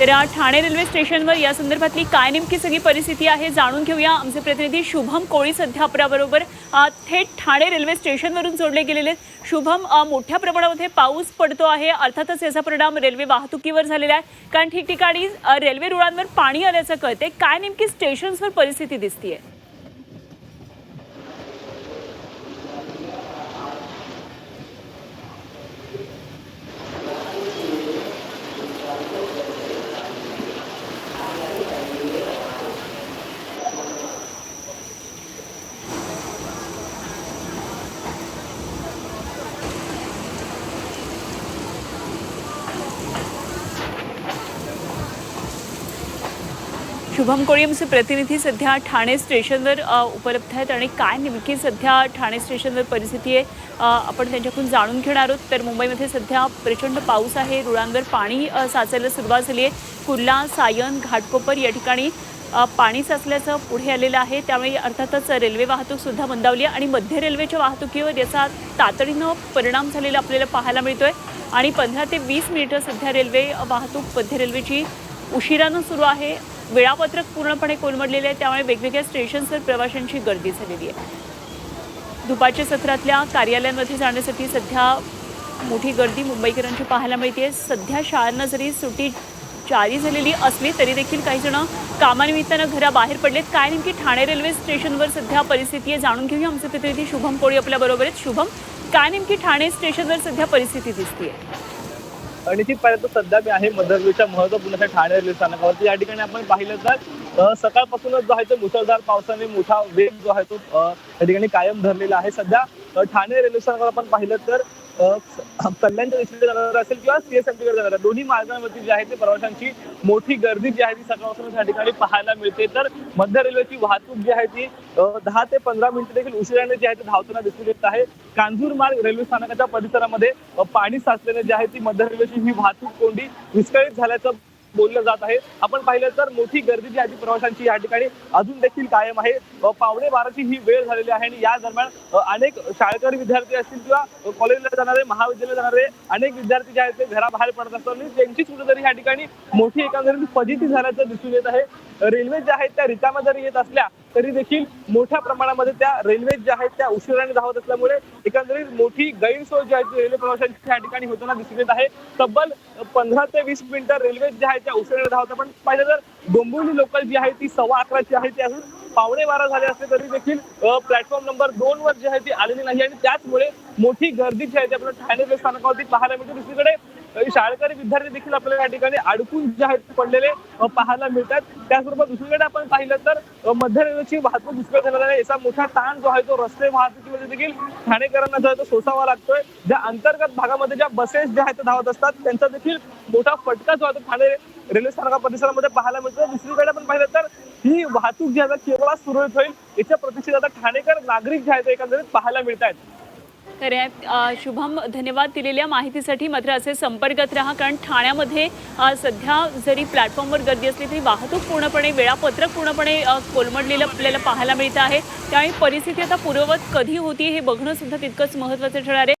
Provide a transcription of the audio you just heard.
तर ठाणे रेल्वे स्टेशनवर या संदर्भातली काय नेमकी सगळी परिस्थिती आहे जाणून घेऊया. आमचे प्रतिनिधी शुभम कोळी सध्या आपल्याबरोबर थेट ठाणे रेल्वे स्टेशनवरून जोडले गेलेले आहेत. शुभम मोठ्या प्रमाणामध्ये पाऊस पडतो आहे. अर्थातच याचा परिणाम रेल्वे वाहतुकीवर झालेला आहे. कारण ठिकठिकाणी रेल्वे रुळांवर पाणी आल्याचं कळते काय नेमकी स्टेशन्सवर परिस्थिती दिसतीये? शुभम कोळी आमचे प्रतिनिधी सध्या ठाणे स्टेशनवर उपलब्ध आहेत आणि काय नेमकी सध्या ठाणे स्टेशनवर परिस्थिती आहे आपण त्यांच्याकडून जाणून घेणार आहोत. तर मुंबईमध्ये सध्या प्रचंड पाऊस आहे रुळांवर पाणी साचायला सुरुवात झाली आहे. कुर्ला सायन घाटकोपर या ठिकाणी पाणी साचल्याचं पुढे आलेलं आहे. त्यामुळे अर्थातच रेल्वे वाहतूकसुद्धा मंदावली आहे आणि मध्य रेल्वेच्या वाहतुकीवर याचा तातडीनं परिणाम झालेला आपल्याला पाहायला मिळतोय. आणि पंधरा ते वीस मिनिटं सध्या रेल्वे वाहतूक मध्य रेल्वेची उशिरानं सुरू आहे. वेळापत्रक पूर्णपणे कोलमडलेले आहे त्यामुळे वेगवेगळ्या स्टेशन्सवर प्रवाशांची गर्दी झालेली आहे. दुपारच्या सत्रातल्या कार्यालयांमध्ये जाण्यासाठी सध्या मोठी गर्दी मुंबईकरांची पाहायला मिळते. सध्या शाळांना जरी सुट्टी जारी झालेली असली तरी देखील काही जण कामानिमित्तानं घराबाहेर पडलेत. काय नेमकी ठाणे रेल्वे स्टेशनवर सध्या परिस्थिती आहे जाणून घेऊया आमचे प्रतिनिधी शुभम कोळी आपल्याबरोबर आहेत. शुभम काय नेमकी ठाणे स्टेशनवर सध्या परिस्थिती दिसते आहे आणि निश्चितपणे सध्या मी आहे मध्य महत्त्वपूर्ण अशा ठाणे रेल्वे स्थानकावरती. या ठिकाणी आपण पाहिलं तर सकाळपासूनच जो आहे तो मुसळधार पावसाने मोठा वेग जो आहे तो या ठिकाणी कायम धरलेला आहे. सध्या ठाणे रेल्वे स्थानकावर आपण पाहिलं तर कल्याणच्या दिशेने जाणार असेल किंवा सीएस जाणार आहे. दोन्ही मार्गांवरती जी आहे ते प्रवाशांची मोठी गर्दी जी आहे ती सकाळपासून या ठिकाणी पाहायला मिळते तर मध्य रेल्वेची वाहतूक जी आहे ती दहा ते पंधरा मिनिटं देखील उशिराने जी आहे ती धावताना दिसून येत आहे कांजूर मार्ग रेल्वे स्थानकाच्या परिसरामध्ये पाणी साचल्याने जी आहे ती मध्य रेल्वेची ही वाहतूक कोंडी विस्कळीत झाल्याचं बोललं जात आहे. आपण पाहिलं तर मोठी गर्दी जी आहे प्रवाशांची या ठिकाणी अजून देखील कायम आहे. पावणे बाराची ही वेळ झालेली आहे आणि या दरम्यान अनेक शाळकरी विद्यार्थी असतील किंवा कॉलेजला जाणारे महाविद्यालय जाणारे अनेक विद्यार्थी जे आहेत ते घराबाहेर पडत असतात. आणि त्यांची कुठेतरी या ठिकाणी मोठी एकंदरीत फजिती झाल्याचं दिसून येत आहे. रेल्वे ज्या आहेत त्या रिकाम्या जरी येत असल्या तरी देखील मोठ्या प्रमाणामध्ये त्या रेल्वे ज्या आहेत त्या उशिराने धावत असल्यामुळे एकंदरीत मोठी गैरसोय जी आहे ती रेल्वे प्रवाशांची या ठिकाणी होताना दिसून येत आहे. तब्बल पंधरा ते वीस मिनिटं रेल्वे ज्या आहेत त्या उशिराने धावत पण पाहिलं तर डोंबिवली लोकल जी आहे ती सव्वा अकराची आहे. ती अजून पावणे बारा झाले असले तरी देखील प्लॅटफॉर्म नंबर दोन वर जी आहे ती आलेली नाही. आणि त्याचमुळे मोठी गर्दी जी आहे ती आपल्या ठाणे रेल्वे स्थानकावरती पाहायला मिळते. दुसरीकडे शाळकरी विद्यार्थी देखील आपल्याला या ठिकाणी अडकून जे आहेत पडलेले पाहायला मिळतात. त्याचबरोबर दुसरीकडे आपण पाहिलं तर मध्य रेल्वेची वाहतूक दुष्काळ झालेला आहे. याचा मोठा ताण जो आहे तो रस्ते वाहतुकीमध्ये देखील ठाणेकरांना जो आहे तो सोसावा लागतोय. ज्या अंतर्गत भागामध्ये ज्या बसेस ज्या आहेत धावत असतात त्यांचा देखील मोठा फटका जो आहे तो ठाणे रेल्वे स्थानका परिसरामध्ये पाहायला मिळतो दुसरीकडे आपण पाहिलं तर ही वाहतूक जी आहे केवळ सुरळीत होईल. याच्या प्रतीक्षेत आता ठाणेकर नागरिक जे आहेत एकंदरीत पाहायला मिळत आहेत तर शुभम धन्यवाद दिलेल्या माहितीसाठी मात्र असे संपर्कात राहा कारण ठाण्यामध्ये सध्या जरी प्लॅटफॉर्मवर गर्दी असली तरी वाहतूक पूर्णपणे वेळापत्रक पूर्णपणे कोलमडलेलं आपल्याला पाहायला मिळतं आहे. त्यामुळे परिस्थिती आता पूर्ववत कधी होती हे बघणं सुद्धा तितकंच महत्त्वाचं ठरणार आहे.